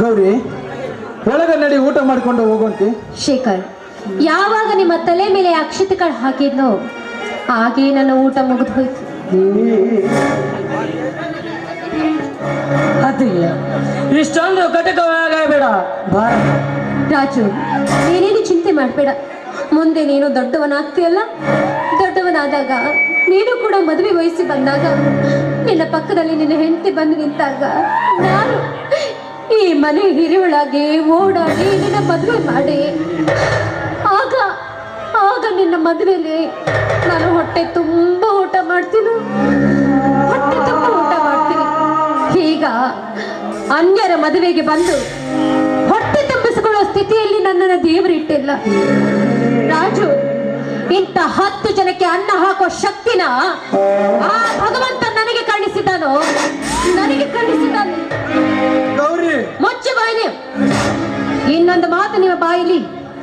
ಗೌರಿ ಒಳಗ ನಡಿ ಊಟ ಮಾಡ್ಕೊಂಡು ಹೋಗುವಂತೆ. ಶೇಖರ್ ಯಾವಾಗ ನಿಮ್ಮ ತಲೆ ಮೇಲೆ ಅಕ್ಷತೆಗಳು ಹಾಕಿದ್ನೋ ಹಾಗೆ ನನ್ನ ಊಟ ಮುಗಿದು ಹೋಯ್ತು. ಅತ್ತಿಗೆ ಇಷ್ಟೊಂದು ಕಟಕವಾಗಬೇಡ ಬಾರ ರಾಜು ನೀನೇನು ಚಿಂತೆ ಮಾಡಬೇಡ. ಮುಂದೆ ನೀನು ದೊಡ್ಡವನಾಗ್ತೀಯಲ್ಲ ದೊಡ್ಡವನಾದಾಗ ನೀನು ಕೂಡ ಮದುವೆ ವಯಸ್ಸಿ ಬಂದಾಗ ನಿನ್ನ ಪಕ್ಕದಲ್ಲಿ ನಿನ್ನ ಹೆಂಡತಿ ಬಂದು ನಿಂತಾಗ ನಾನು ಈ ಮನೆ ಹಿರಿಯೊಳಗೆ ಓಡಾಡಿ ನಿನ್ನ ಮದುವೆ ಮಾಡಿ. ಆಗ ಆಗ ನಿನ್ನ ಮದುವೆಲಿ ನಾನು ಹೊಟ್ಟೆ ತುಂಬ ಊಟ ಮಾಡ್ತೀನಿ. ಹೊಟ್ಟೆ ತುಂಬ ಊಟ ಮಾಡ್ತೀನಿ. ಈಗ ಅನ್ಯರ ಮದುವೆಗೆ ಬಂದು ಹೊಟ್ಟೆ ತುಂಬಿಸಿಕೊಳ್ಳೋ ಸ್ಥಿತಿಯಲ್ಲಿ ನನ್ನನ್ನು ದೇವರಿಟ್ಟಿಲ್ಲ ರಾಜು, ಇಂಥ ಹತ್ತು ಜನಕ್ಕೆ ಅನ್ನ ಹಾಕುವ ಶಕ್ತಿನ ಆ ಭಗವಂತ ನನಗೆ ಕಾಣಿಸಿದ್ದಾನೋ ನನಗೆ ಕಳಿಸಿದ್ದಾನೆ. ಇನ್ನೊಂದು ಮಾತು ನಿಮ್ಮ ಬಾಯಿಲಿ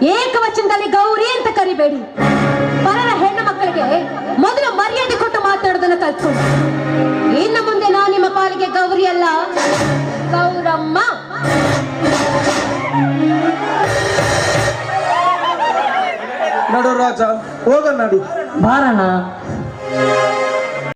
ಏಕವಚನದಲ್ಲಿ ಗೌರಿ ಅಂತ ಕರಿಬೇಡಿ. ಪರರ ಹೆಣ್ಣು ಮಕ್ಕಳಿಗೆ ಮೊದಲು ಮರ್ಯಾದೆ ಕೊಟ್ಟು ಮಾತಾಡೋದನ್ನ ಕಲ್ತ್ಕೊಂಡು ಇನ್ನು ಮುಂದೆ ನಾನು ನಿಮ್ಮ ಪಾಲಿಗೆ ಗೌರಿ ಅಲ್ಲ. ಗೌರಮ್ಮ. ನಡು ರಾಜ ಹೋಗ ನಡು. ಬಾರಣ್ಣ.